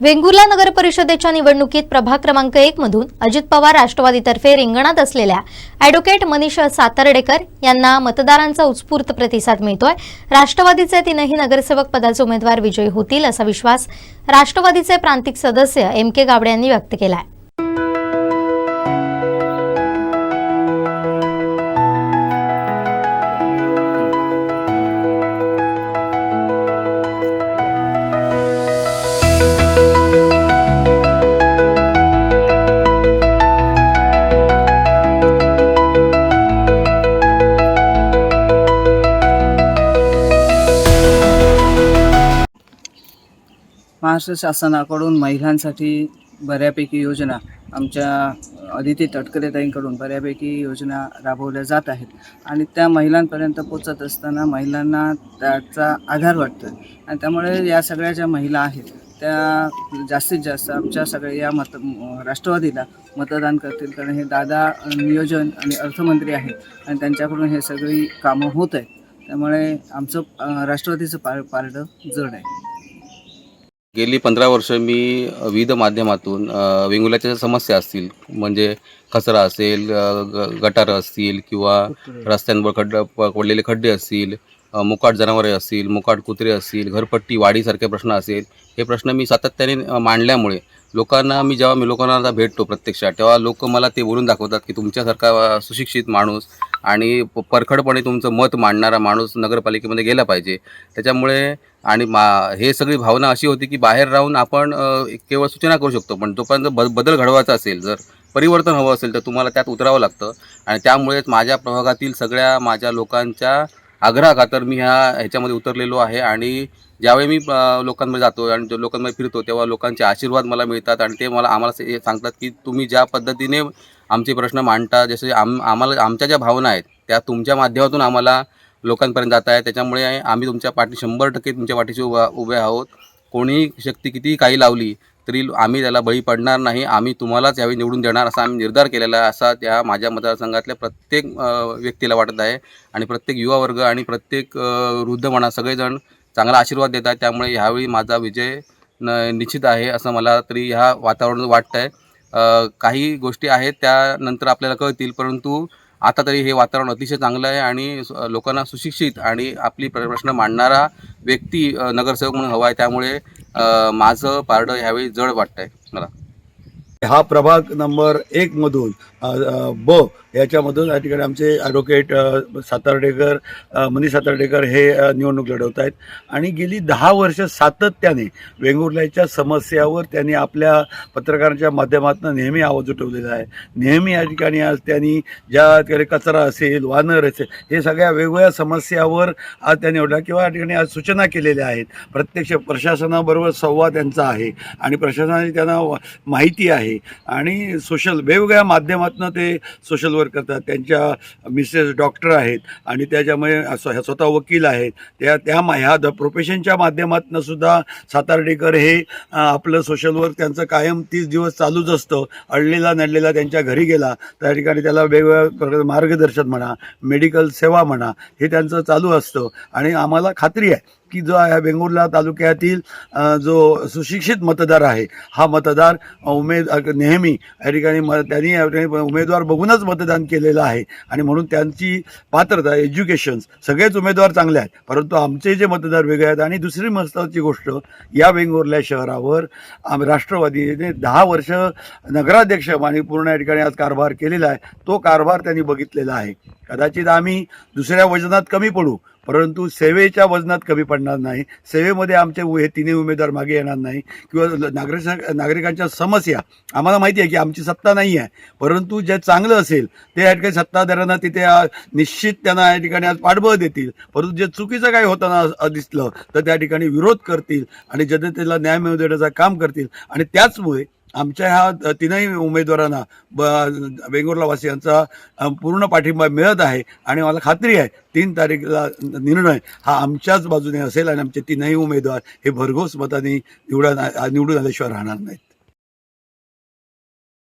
वेंगुर्ला नगर परिषदेच्या निवडणुकीत प्रभाग क्रमांक एक मधून अजित पवार राष्ट्रवादीतर्फे रिंगणात असलेल्या अॅडव्होकेट मनीष सातर्डेकर यांना मतदारांचा उत्स्फूर्त प्रतिसाद मिळतोय. राष्ट्रवादीचे तीनही नगरसेवक पदाचे उमेदवार विजयी होतील असा विश्वास राष्ट्रवादीचे प्रांतिक सदस्य एम के गावडे यांनी व्यक्त केला आहे महाराष्ट्र शासनाकडून महिलांसाठी बऱ्यापैकी योजना आमच्या अदिती तटकरेताईंकडून बऱ्यापैकी योजना राबवल्या जात आहेत. आणि त्या महिलांपर्यंत पोचत असताना महिलांना त्याचा आधार वाटतो आणि त्यामुळे या सगळ्या ज्या महिला आहेत त्या जास्तीत जास्त आमच्या सगळ्या या मत राष्ट्रवादीला मतदान करतील. कारण हे दादा नियोजन आणि अर्थमंत्री आहेत आणि त्यांच्याकडून हे सगळी कामं होत आहेत. त्यामुळे आमचं राष्ट्रवादीचं पार पारडं जड आहे. गेली पंधरा वर्ष मी विविध माध्यमातून वेंगुल्याच्या ज्या समस्या असतील म्हणजे कचरा असेल ग- गटारं असतील किंवा रस्त्यांवर खड्ड प- पडलेले खड्डे असतील मुकाट जनावरे असतील मुकाट कुत्रे असतील घरपट्टी वाढीसारखे प्रश्न असेल हे प्रश्न मी सातत्याने मांडल्यामुळे लोकांना मी जेव्हा मी लोकांना भेटतो प्रत्यक्षात तेव्हा लोक मला ते बोलून दाखवतात की तुमच्यासारखा सुशिक्षित माणूस आणि प- परखडपणे तुमचं मत मांडणारा माणूस नगरपालिकेमध्ये गेला पाहिजे. त्याच्यामुळे आणि मा हे सगळी भावना अशी होती की बाहेर राहून आपण केवळ सूचना करू शकतो. पण जोपर्यंत ब बदल घडवायचा असेल जर परिवर्तन हवं असेल तर तुम्हाला त्यात उतरावं लागतं. आणि त्यामुळेच माझ्या प्रभागातील सगळ्या माझ्या लोकांच्या आग्रहाखातर मी ह्या ह्याच्यामध्ये उतरलेलो आहे. आणि ज्यावेळी मी लोकांमध्ये जातो आणि जो लोकांमध्ये फिरतो तेव्हा लोकांचे आशीर्वाद मला मिळतात आणि ते मला आम्हाला हे सांगतात की तुम्ही ज्या पद्धतीने आमचे प्रश्न मांडता जसे आम आम्हाला आमच्या ज्या भावना आहेत त्या तुमच्या माध्यमातून आम्हाला लोकांपर्यंत जात आहे त्याच्यामुळे आम्ही तुमच्या पाठी शंभर टक्के तुमच्या पाठीशी उभा उभे आहोत. कोणीही शक्ती कितीही काही लावली तरी आम्ही त्याला बळी पडणार नाही. आम्ही तुम्हालाच यावेळी निवडून देणार असा आम्ही निर्धार केलेला आहे असा त्या माझ्या मतदारसंघातल्या प्रत्येक व्यक्तीला वाटत आहे. आणि प्रत्येक युवा वर्ग आणि प्रत्येक वृद्ध म्हणा सगळेजण चांगला आशीर्वाद देत आहेत. त्यामुळे ह्यावेळी माझा विजय न निश्चित आहे असं मला तरी ह्या वातावरण वाटतं आहे काही गोष्टी आहेत त्यानंतर आपल्याला कळतील. परंतु आता तरी हे वातावरण अतिशय चांगलं आहे आणि लोकांना सुशिक्षित आणि आपली प्रश्न मांडणारा व्यक्ती नगरसेवक म्हणून हवा आहे. त्यामुळे माझं पारडं ह्यावेळी जड वाटतं आहे मला. हा प्रभाग नंबर एक मधून ब याच्यामधून या ठिकाणी आमचे ॲडव्होकेट सातार्डेकर मनी सातार्डेकर हे निवडणूक लढवत आहेत. आणि गेली दहा वर्ष सातत्याने वेंगुर्ल्याच्या समस्यावर त्यांनी आपल्या पत्रकारांच्या माध्यमातून नेहमी आवाज उठवलेला आहे. नेहमी या ठिकाणी आज त्यांनी ज्या ठिकाणी कचरा असेल वानर असेल हे सगळ्या वेगवेगळ्या समस्यावर आज त्यांनी उठला किंवा या ठिकाणी आज सूचना केलेल्या आहेत. प्रत्यक्ष प्रशासनाबरोबर संवाद त्यांचा आहे आणि प्रशासनाची त्यांना माहिती आहे. आणि सोशल वेगवेगळ्या माध्यमातून ते सोशल कव्हर करतात. त्यांच्या मिसेस डॉक्टर आहेत आणि त्याच्यामुळे ह्या स्वतः वकील आहेत. त्या त्या मा- ह्या द प्रोफेशनच्या माध्यमातून सुद्धा सातार्डेकर हे आपलं सोशल वर्क त्यांचं कायम तीस दिवस चालूच असतं. अडलेला नडलेला त्यांच्या घरी गेला त्या ठिकाणी त्याला वेगवेगळ्या प्रकारचं मार्गदर्शन म्हणा मेडिकल सेवा म्हणा हे त्यांचं चालू असतं. आणि आम्हाला खात्री आहे की जो आहे वेंगुर्ला तालुक्यातील जो सुशिक्षित मतदार आहे हा मतदार उमेद नेहमी या ठिकाणी म त्यांनी या ठिकाणी उमेदवार बघूनच मतदान केलेलं आहे. आणि म्हणून त्यांची पात्रता एज्युकेशन्स सगळेच उमेदवार चांगले आहेत. परंतु आमचे जे मतदार वेगळे आहेत आणि दुसरी महत्त्वाची गोष्ट या वेंगुर्ल्या शहरावर आम राष्ट्रवादीने दहा वर्ष नगराध्यक्ष आणि पूर्ण या ठिकाणी आज कारभार केलेला आहे. तो कारभार त्यांनी बघितलेला आहे. कदाचित आम्ही दुसऱ्या वजनात कमी पडू परंतु सेवेच्या वजनात कमी पडणार नाही. सेवेमध्ये आमचे हे तिन्ही उमेदवार मागे येणार नाही. किंवा नागरिक नागरिकांच्या समस्या आम्हाला माहिती आहे की आमची सत्ता नाही आहे. परंतु जे चांगलं असेल ते या ठिकाणी सत्ताधाऱ्यांना तिथे निश्चित त्यांना या ठिकाणी आज पाठबळ देतील. परंतु जे चुकीचं काही होताना दिसलं तर त्या ठिकाणी विरोध करतील आणि जनतेला न्याय मिळवून देण्याचं काम करतील. आणि त्याचमुळे आमच्या ह्या तीनही उमेदवारांना ब वेंगुर्ला वासियांचा पूर्ण पाठिंबा मिळत आहे आणि मला खात्री आहे तीन तारीखला निर्णय हा आमच्याच बाजूने असेल आणि आमचे तीनही उमेदवार हे भरघोस मताने निवडून निवडून आल्याशिवाय राहणार नाहीत.